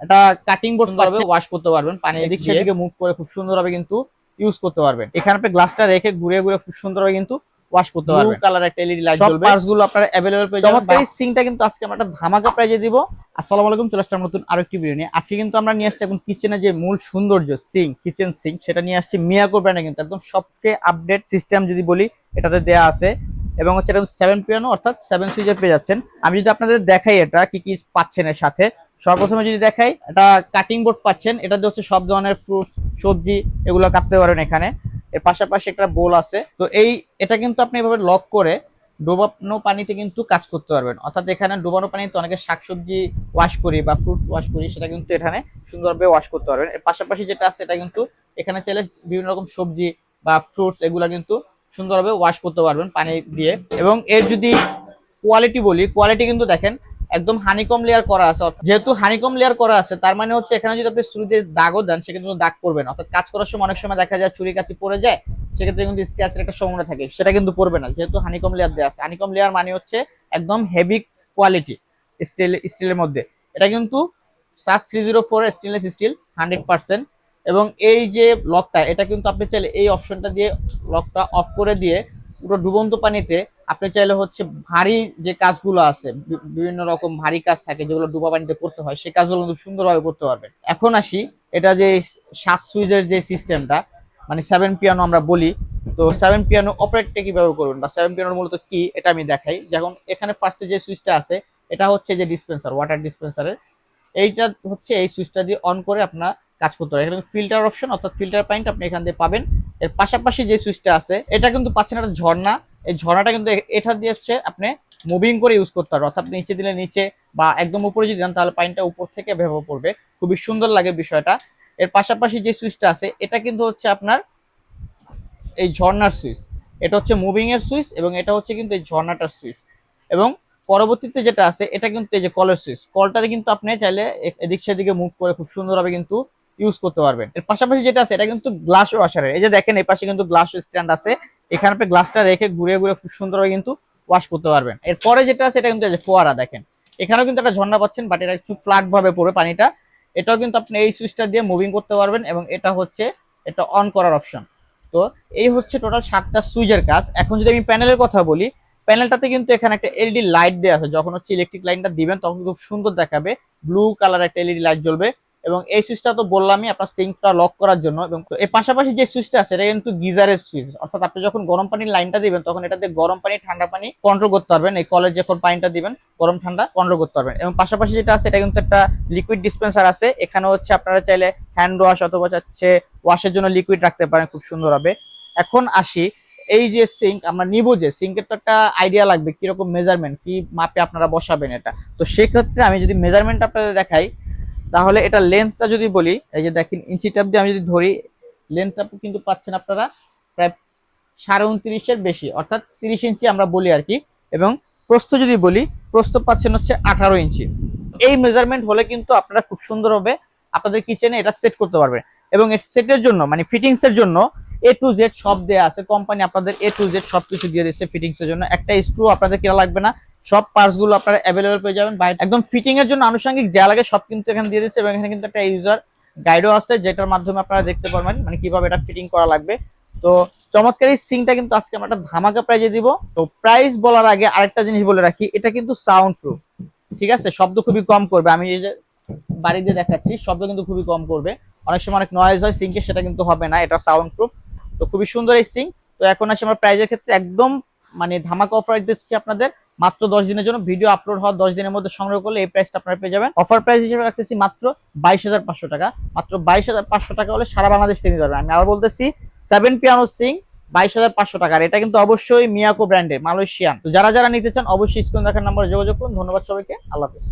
এটা cutting board পাবে wash করতে পারবেন পানি এদিক সেদিকে মুভ করে খুব সুন্দরভাবে কিন্তু ইউজ করতে পারবেন এখানে আপনি গ্লাসটা রেখে ঘুরে ঘুরে খুব সুন্দরভাবে কিন্তু ওয়াশ করতে পারবেন কালার একটা এলইডি লাইট সব জ্বলবে পার্টস গুলো আপনারা अवेलेबल পেয়ে যাবেন চমৎকার এই সিংটা কিন্তু আজকে আমরা একটা ধামাকা প্রাইজে দিব আসসালামু আলাইকুম চলে আসলাম নতুন আরেকটি ভিডিও নিয়ে আজকে কিন্তু আমরা নিয়ে আসছি এখন কিচেনে যে মূল সৌন্দর্য সিং কিচেন সিং সেটা নিয়ে আসছি মিয়াকো ব্র্যান্ডে কিন্তু একদম সবচেয়ে আপডেট সিস্টেম যদি বলি এটাতে দেয়া আছে এবং হচ্ছে এটা সেভেন পিয়ানো অর্থাৎ সেভেন সুইচে পেয়ে যাচ্ছেন আমি যদি আপনাদের দেখাই এটা কি কি পাচ্ছেন এর সাথে সর্বপ্রথমে যদি দেখাই, এটা কাটিং বোর্ড পাচ্ছেন। এটাতে হচ্ছে সব ধরনের ফ্রুট সবজি, এগুলো কাটতে পারেন এখানে। এর পাশাপাশি একটা বোল আছে। তো এই, এটা কিন্তু আপনি এভাবে লক করে ডোবানো পানিতে কিন্তু কাজ করতে পারবেন। অর্থাৎ এখানে ডোবানো পানিতে অনেকে শাকসবজি ওয়াশ করি বা ফ্রুটস ওয়াশ করি, সেটা কিন্তু এখানে সুন্দরভাবে ওয়াশ করতে পারবেন। এর পাশাপাশি যেটা আছে, এটা কিন্তু এখানে চাইলে বিভিন্ন রকম সবজি বা ফ্রুটস এগুলা কিন্তু সুন্দরভাবে ওয়াশ করতে পারবেন পানি দিয়ে। এবং এর যদি কোয়ালিটি বলি কোয়ালিটি কিন্তু দেখেন একদম হানিকম লেয়ার করা আছে। যেহেতু হানিকম লেয়ার করা আছে, তার মানে হচ্ছে এখানে যদি আপনি ছুরিতে দাগও দেন, সেক্ষেত্রে কিন্তু দাগ পড়বে না। অর্থাৎ কাজ করার সময় অনেক সময় দেখা যায় ছুরি কাছে পড়ে যায়, সেক্ষেত্রে কিন্তু স্ক্র্যাচের একটা সম্ভাবনা থাকে। সেটা কিন্তু পড়বে না, যেহেতু হানিকম লেয়ার দেওয়া আছে। হানিকম লেয়ার মানে হচ্ছে একদম হেভি কোয়ালিটি স্টিল স্টিলের মধ্যে। এটা কিন্তু SUS three zero four stainless steel hundred percent এবং এই যে লকটা, এটা কিন্তু আপনি চাইলে এই অপশনটা দিয়ে লকটা অফ করে দিয়ে পুরো ডুবন্ত পানিতে আপনি চাইলে হচ্ছে ভারী যে কাজগুলো আছে বিভিন্ন রকম ভারী কাজ থাকে যেগুলো ডুবা পানিতে করতে হয় সেই কাজগুলো কিন্তু সুন্দরভাবে করতে পারবেন। এখন আসি, এটা যে সাত সুইচের যে সিস্টেমটা মানে সেভেন পিয়ানো আমরা বলি, তো সেভেন পিয়ানো অপারেটটা কীভাবে করবেন বা সেভেন পিয়ানোর মূলত কি, এটা আমি দেখাই। যেমন এখানে ফার্স্টে যে সুইচটা আছে, এটা হচ্ছে যে ডিসপেন্সার ওয়াটার ডিসপেন্সারের এইটা হচ্ছে এই সুইচটা দিয়ে অন করে আপনার কাজ করতে হবে। এখানে ফিল্টার অপশন অর্থাৎ ফিল্টার পয়েন্ট আপনি এখান দিয়ে পাবেন। এর পাশাপাশি যে সুইচটা আছে, এটা কিন্তু পাচ্ছেন একটা ঝর্ণা। এই ঝর্ণাটা কিন্তু এটা দিয়ে হচ্ছে আপনি মুভিং করে ইউজ করতে পারবেন। অর্থাৎ নিচে দিলে নিচে বা একদম উপরে যদি দেন, তাহলে পানিটা উপর থেকে ভেবে পড়বে। খুবই সুন্দর লাগে বিষয়টা। এর পাশাপাশি যে সুইচটা আছে, এটা কিন্তু হচ্ছে আপনার এই ঝর্ণার সুইচ। এটা হচ্ছে মুভিং এর সুইচ এবং এটা হচ্ছে কিন্তু এই ঝর্ণাটার সুইচ। এবং পরবর্তীতে যেটা আছে, এটা কিন্তু এই যে কলের সুইচ। কলটাতে কিন্তু আপনি চাইলে এদিক সেদিকে মুভ করে খুব সুন্দরভাবে কিন্তু ইউজ করতে পারবেন। এর পাশাপাশি যেটা আছে, এটা কিন্তু গ্লাস ওয়াশারের এই যে দেখেন, এই পাশে কিন্তু গ্লাস স্ট্যান্ড আছে। এখানে আপনি গ্লাসটা রেখে ঘুরে ঘুরে খুব সুন্দরভাবে কিন্তু ওয়াশ করতে পারবেন। এরপরে যেটা আছে, এটা কিন্তু ফোয়ারা দেখেন। এখানেও কিন্তু একটা ঝর্ণা পাচ্ছেন বাট এটা একটু ফ্ল্যাট ভাবে পড়বে পানিটা। এটাও কিন্তু আপনি এই সুইচটা দিয়ে মুভিং করতে পারবেন এবং এটা হচ্ছে, এটা অন করার অপশন তো এই হচ্ছে টোটাল সাতটা সুইচের কাজ। এখন যদি আমি প্যানেলের কথা বলি, প্যানেলটাতে কিন্তু এখানে একটা এলইডি লাইট দেওয়া আছে। যখন হচ্ছে ইলেকট্রিক লাইনটা দিবেন, তখন খুব সুন্দর দেখাবে। ব্লু কালার একটা এলইডি লাইট জ্বলবে। এবং এই সুইচটা তো বললামই আপনার সিঙ্কটা লক করার জন্য এবং এর পাশাপাশি যে সুইচটা আছে, এটা কিন্তু গিজারের সুইচ। অর্থাৎ আপনি যখন গরম পানির লাইনটা দিবেন, তখন এটাতে গরম পানি, ঠান্ডা পানি কন্ট্রোল করতে পারবেন। এই কলের যখন পানিটা দিবেন, গরম ঠান্ডা কন্ট্রোল করতে পারবেন। এবং পাশাপাশি যেটা আছে, এটা কিন্তু একটা লিকুইড ডিসপেন্সার আছে। এখানে হচ্ছে আপনারা চাইলে হ্যান্ড ওয়াশ অথবা চাচ্ছে ওয়াশের জন্য লিকুইড রাখতে পারেন, খুব সুন্দর হবে এখন আসি, এই যে সিঙ্ক আমরা নিব যে সিঙ্কের তো একটা আইডিয়া লাগবে, কীরকম মেজারমেন্ট কি মাপে আপনারা বসাবেন এটা। তো সেক্ষেত্রে আমি যদি মেজারমেন্ট আপনাদের দেখাই তাহলে এটা লেন্থটা যদি বলি, এই যে দেখেন ইঞ্চি ট্যাপ দিয়ে আমি যদি ধরি লেন্থটা কিন্তু পাচ্ছেন আপনারা প্রায় সাড়ে উনত্রিশের বেশি, অর্থাৎ তিরিশ ইঞ্চি আমরা বলি আর কি। এবং প্রস্থ যদি বলি, প্রস্থ পাচ্ছেন হচ্ছে আঠারো ইঞ্চি এই মেজারমেন্ট হলে কিন্তু আপনারা খুব সুন্দর হবে, আপনাদের কিচেনে এটা সেট করতে পারবেন। এবং এর সেটের জন্য মানে ফিটিংস এর জন্য এ টু জেড সব দেওয়া আছে। কোম্পানি আপনাদের এ টু জেড সবকিছু দিয়ে দিচ্ছে ফিটিংস এর জন্য। একটা স্ক্রু আপনাদের কেনা লাগবে না সব পার্টসগুলো আপনারা অ্যাভেলেবল পেয়ে যাবেন। বাইরে একদম ফিটিং এর জন্য আনুষঙ্গিক যা লাগে সব কিন্তু এখানে দিয়ে দিচ্ছে এবং এখানে কিন্তু একটা ইউজার গাইডও আছে, যেটার মাধ্যমে আপনারা দেখতে পারবেন মানে কীভাবে এটা ফিটিং করা লাগবে। তো চমৎকার এই সিংটা কিন্তু আজকে আমরা একটা ধামাকা প্রাইজে দিব। তো প্রাইস বলার আগে আরেকটা জিনিস বলে রাখি, এটা কিন্তু সাউন্ড প্রুফ ঠিক আছে? শব্দ খুবই কম করবে। আমি এই যে বাড়িতে দেখাচ্ছি, শব্দ কিন্তু খুবই কম করবে। অনেক সময় অনেক নয়েজ হয় সিঙ্কে সেটা কিন্তু হবে না, এটা সাউন্ড প্রুফ তো খুবই সুন্দর এই সিঙ্ক তো এখন আসি আমরা প্রাইজের ক্ষেত্রে একদম মানে ধামাকা অফার দিচ্ছি আপনাদের। মাত্র দশ দিনের জন্য ভিডিও আপলোড হওয়ার দশ দিনের মধ্যে সংগ্রহ করলে এই প্রাইসটা আপনারা পেয়ে যাবেন। অফার প্রাইস হিসেবে রাখতেছি মাত্র বাইশ হাজার পাঁচশো টাকা। মাত্র বাইশ হাজার পাঁচশো টাকা হলে সারা বাংলাদেশ থেকে পারবেন। আমি আবার বলতেছি সেভেন পিয়ানো সিং বাইশ হাজার পাঁচশো টাকার এটা কিন্তু অবশ্যই মিয়াকো ব্র্যান্ডের মালয়েশিয়ান। তো যারা যারা নিতে চান, অবশ্যই স্ক্রিন দেখার নাম্বারে যোগাযোগ করুন। ধন্যবাদ সবাইকে। আল্লাহ হাফিজ।